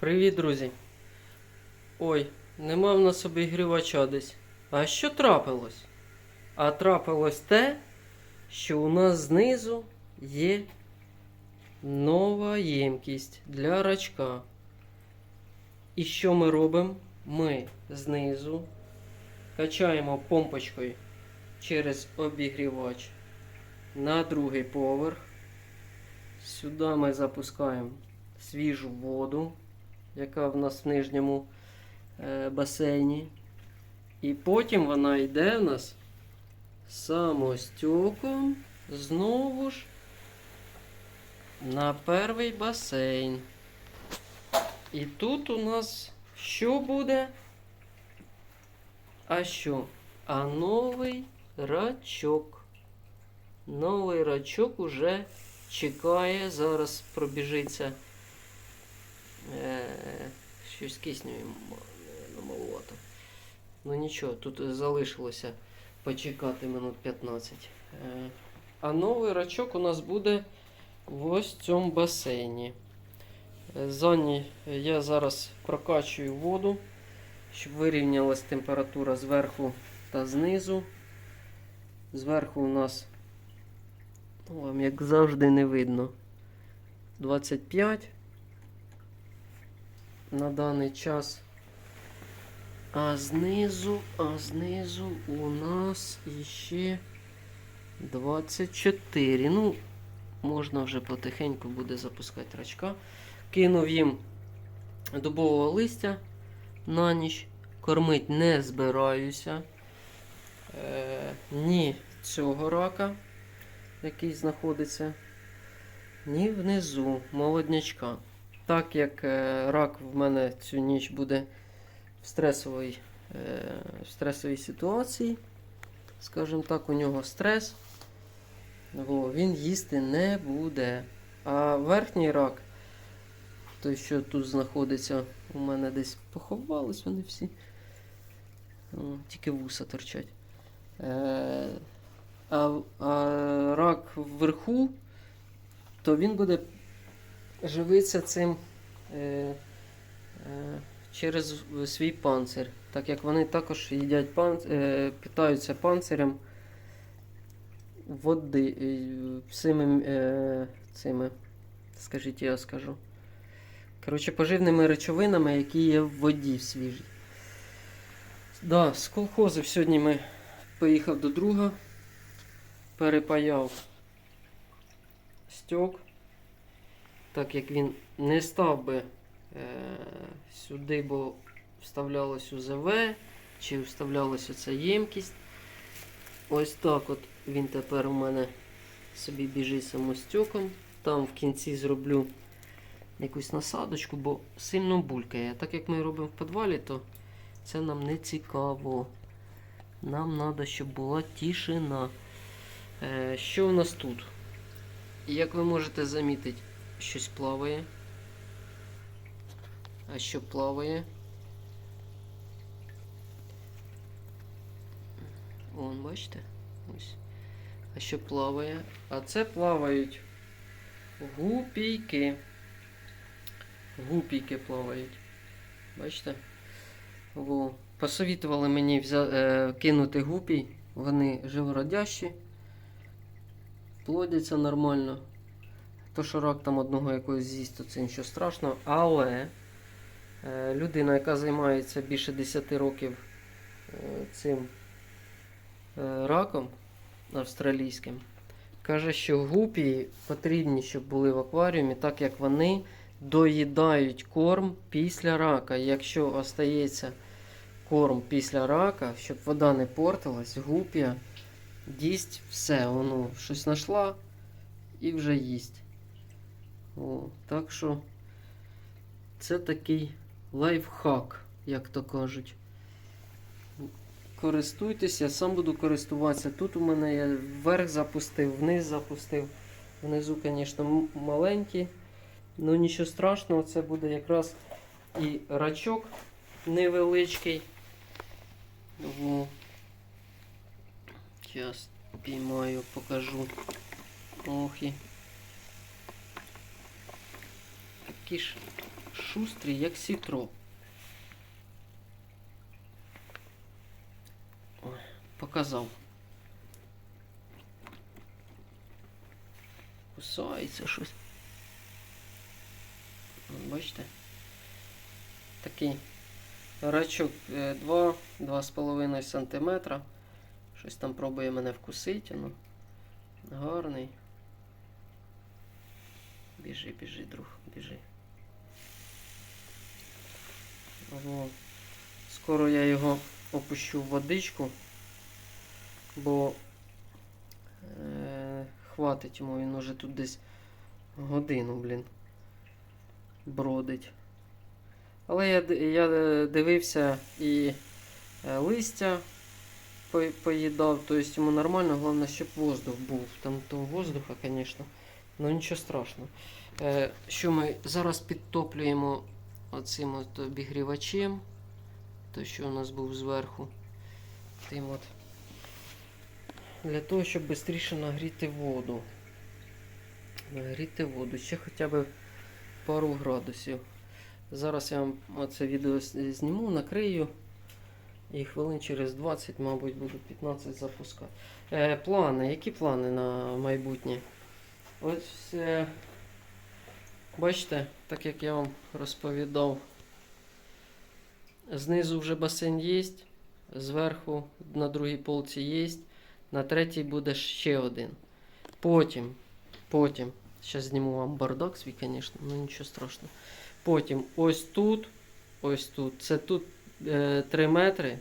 Привіт, друзі. Ой, нема в нас обігрівача десь. А що трапилось? А трапилось те, що у нас знизу є нова ємкість для рачка. І що ми робимо? Ми знизу качаємо помпочкою через обігрівач на другий поверх. Сюди ми запускаємо свіжу воду, яка в нас в нижньому е, басейні. І потім вона йде в нас самостюком знову ж на перший басейн. І тут у нас що буде? А що? А новий рачок. Новий рачок уже чекає. Зараз пробіжиться. Е, щось кисню маловато. Ну нічого, тут залишилося почекати минут 15. Е, а новий рачок у нас буде в ось цьому басейні. Е, Зоні я зараз прокачую воду, щоб вирівнялась температура зверху та знизу. Зверху у нас, ну, вам як завжди не видно, 25 на даний час. А знизу, а знизу у нас іще 24. Ну, можна вже потихеньку буде запускати рачка. Кинув їм дубового листя на ніч. Кормить не збираюся. Е, ні цього рака, який знаходиться, ні внизу молоднячка. Так як е, рак в мене цю ніч буде в стресовій, е, в стресовій ситуації, скажімо так, у нього стрес, він їсти не буде. А верхній рак, той, що тут знаходиться, у мене десь поховались вони всі. Тільки вуса торчать. Е, а, а рак вверху, то він буде живиться цим е, е, через свій панцир. Так як вони також їдять пан, е, питаються панцирем води е, всіми е, цими, скажіть, я скажу. Коротше, поживними речовинами, які є в воді в свіжій. Да, з колхозів сьогодні ми поїхав до друга, перепаяв стьок, так як він не став би е, сюди, бо вставлялось УЗВ, чи вставлялася ця ємкість. Ось так от він тепер у мене собі біжить самостюком. Там в кінці зроблю якусь насадочку, бо сильно булькає. Так як ми робимо в підвалі, то це нам не цікаво. Нам треба, щоб була тишина. Е, що у нас тут? Як ви можете замітити, щось плаває. А що плаває? Вон, бачите? Ось. А що плаває? А це плавають гупійки. Гупійки плавають. Бачите? Во. Посовітували мені взя... е, кинути гупій. Вони живородящі. Плодяться нормально. То, що рак там одного якогось з'їсть, то це нічого страшного. Але е, людина, яка займається більше 10 років е, цим е, раком австралійським, каже, що гупі потрібні, щоб були в акваріумі, так як вони доїдають корм після рака. Якщо остається корм після рака, щоб вода не портилась, гупія їсть все. Воно щось знайшла і вже їсть. О, так що це такий лайфхак, як то кажуть. Користуйтесь, я сам буду користуватися. Тут у мене я вверх запустив, вниз запустив. Внизу, звісно, маленький. Ну нічого страшного, це буде якраз і рачок невеличкий. Во. Зараз піймаю, покажу. Ох і. Такі ж шустрий, як сітро. Ой, показав. Кусається щось. Бачите? Такий рачок 2-2,5 см. Щось там пробує мене вкусити. Ну. Гарний. Біжи, біжи, друг, біжи. О, скоро я його опущу в водичку, бо е, хватить йому, він уже тут десь годину, блін, бродить. Але я, я е, дивився і е, листя по- поїдав, тобто йому нормально, головне, щоб воздух був. Там того воздуха, звісно, ну нічого страшного. Е, що ми зараз підтоплюємо оцим от обігрівачем, той, що у нас був зверху. Тим от. Для того, щоб швидше нагріти воду. Нагріти воду. Ще хоча б пару градусів. Зараз я вам оце відео зніму, накрию. І хвилин через 20, мабуть, буду 15 запускати. Е, плани. Які плани на майбутнє? Ось е, бачите, так як я вам розповідав, знизу вже басейн є, зверху на другій полці є, на третій буде ще один. Потім, потім, зараз зніму вам бардак свій, звісно, ну нічого страшного. Потім ось тут, ось тут, це тут е, 3 метри,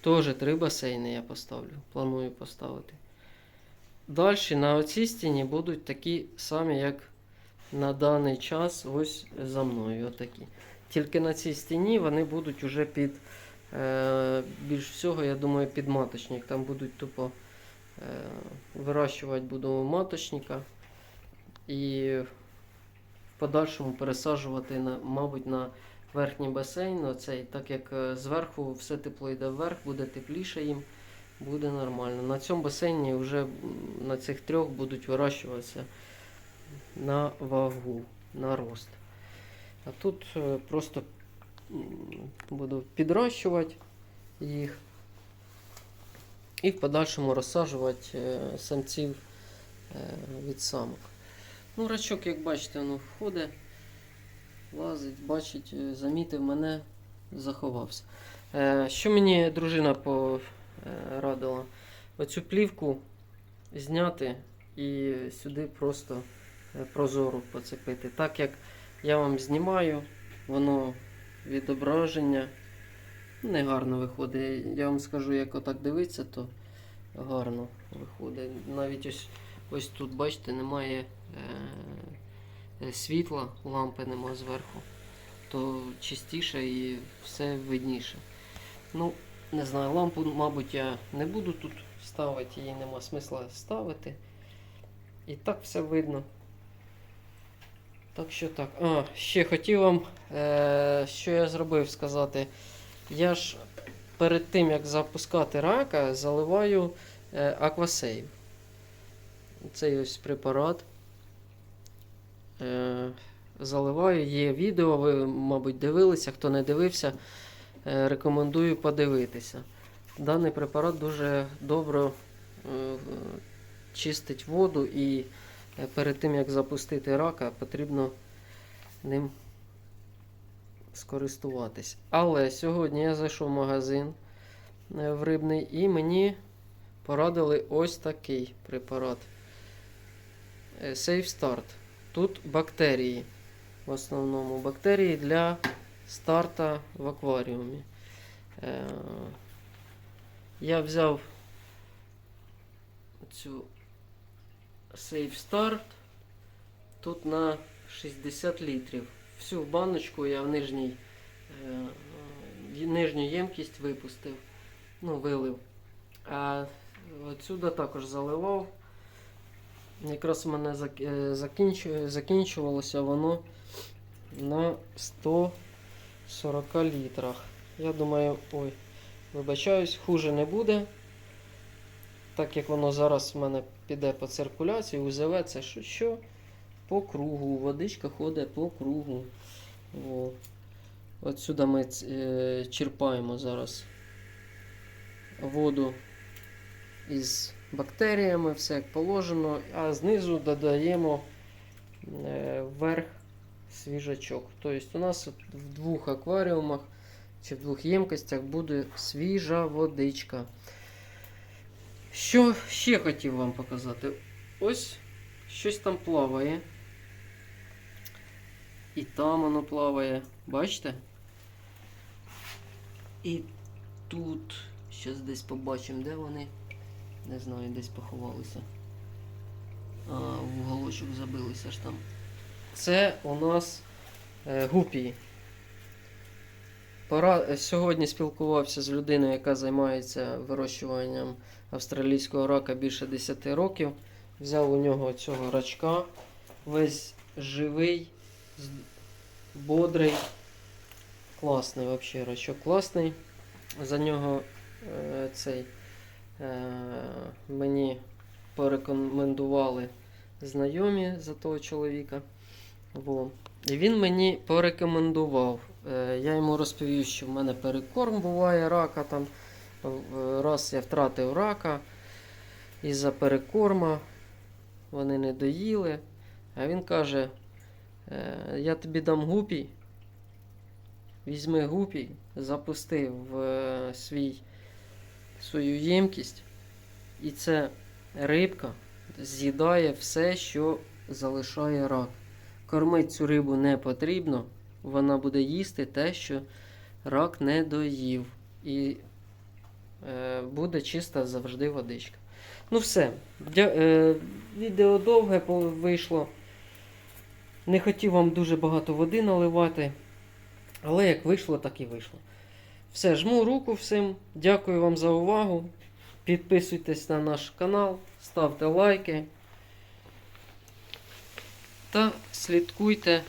теж три басейни я поставлю, планую поставити. Далі на оцій стіні будуть такі самі, як на даний час ось за мною. Отакі. Тільки на цій стіні вони будуть уже під е, більш всього, я думаю, під маточник. Там будуть тупо е, вирощувати буду маточника і в подальшому пересаджувати, на, мабуть, на верхній басейн. Оцей, так як е, зверху все тепло йде вверх, буде тепліше їм, буде нормально. На цьому басейні вже на цих трьох будуть вирощуватися на вагу, на рост. А тут е, просто буду підрощувати їх і в подальшому розсаджувати е, самців е, від самок. Ну, рачок, як бачите, воно входить, лазить, бачить, замітив мене, заховався. Що мені дружина порадила? Оцю плівку зняти і сюди просто прозору поцепити. Так як я вам знімаю, воно відображення не гарно виходить. Я вам скажу, як отак дивитися, то гарно виходить. Навіть ось, ось тут, бачите, немає е, е, світла, лампи нема зверху, то чистіше і все видніше. Ну, не знаю, лампу, мабуть, я не буду тут ставити, її нема смисла ставити. І так все видно. Так що так. А, ще хотів вам, е, що я зробив сказати. Я ж перед тим, як запускати рака, заливаю е, аквасейв. Цей ось препарат. Е, заливаю, є відео, ви, мабуть, дивилися. Хто не дивився, е, рекомендую подивитися. Даний препарат дуже добре е, чистить воду і перед тим, як запустити рака, потрібно ним скористуватись. Але сьогодні я зайшов в магазин е, в рибний і мені порадили ось такий препарат. Е, Safe Start. Тут бактерії. В основному бактерії для старта в акваріумі. Е, Я взяв цю Safe Start. Тут на 60 літрів. Всю баночку я в нижній, е, нижню ємкість випустив, ну, вилив. А отсюди також заливав. Якраз у мене е, закінчу- закінчувалося воно на 140 літрах. Я думаю, ой, вибачаюсь, хуже не буде. Так як воно зараз в мене піде по циркуляції, УЗВ що? що? По кругу. Водичка ходить по кругу. О. От сюди ми е, черпаємо зараз воду із бактеріями, все як положено, а знизу додаємо е, вверх свіжачок. Тобто у нас в двох акваріумах чи в двох ємкостях буде свіжа водичка. Що ще хотів вам показати? Ось щось там плаває. І там воно плаває. Бачите? І тут. Зараз десь побачимо, де вони. Не знаю, десь поховалися. А, в уголочок забилися ж там. Це у нас е, гупії. Пора... Сьогодні спілкувався з людиною, яка займається вирощуванням австралійського рака більше 10 років. Взяв у нього цього рачка. Весь живий, бодрий. Класний взагалі рачок класний. За нього е, цей е, мені порекомендували знайомі за того чоловіка. Во. І він мені порекомендував. Е, я йому розповів, що в мене перекорм буває рака. Там. Раз я втратив рака із-за перекорма. Вони не доїли. А він каже: е, я тобі дам гупій. Візьми гупій, запусти в е, свій, свою ємкість. І ця рибка з'їдає все, що залишає рак. Кормити цю рибу не потрібно, вона буде їсти те, що рак не доїв. І е, буде чиста завжди водичка. Ну все. Дя, е, відео довге вийшло. Не хотів вам дуже багато води наливати. Але як вийшло, так і вийшло. Все, жму руку всім. Дякую вам за увагу. Підписуйтесь на наш канал, ставте лайки. Та слідкуйте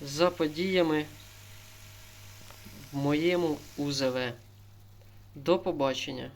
за подіями в моєму УЗВ. До побачення!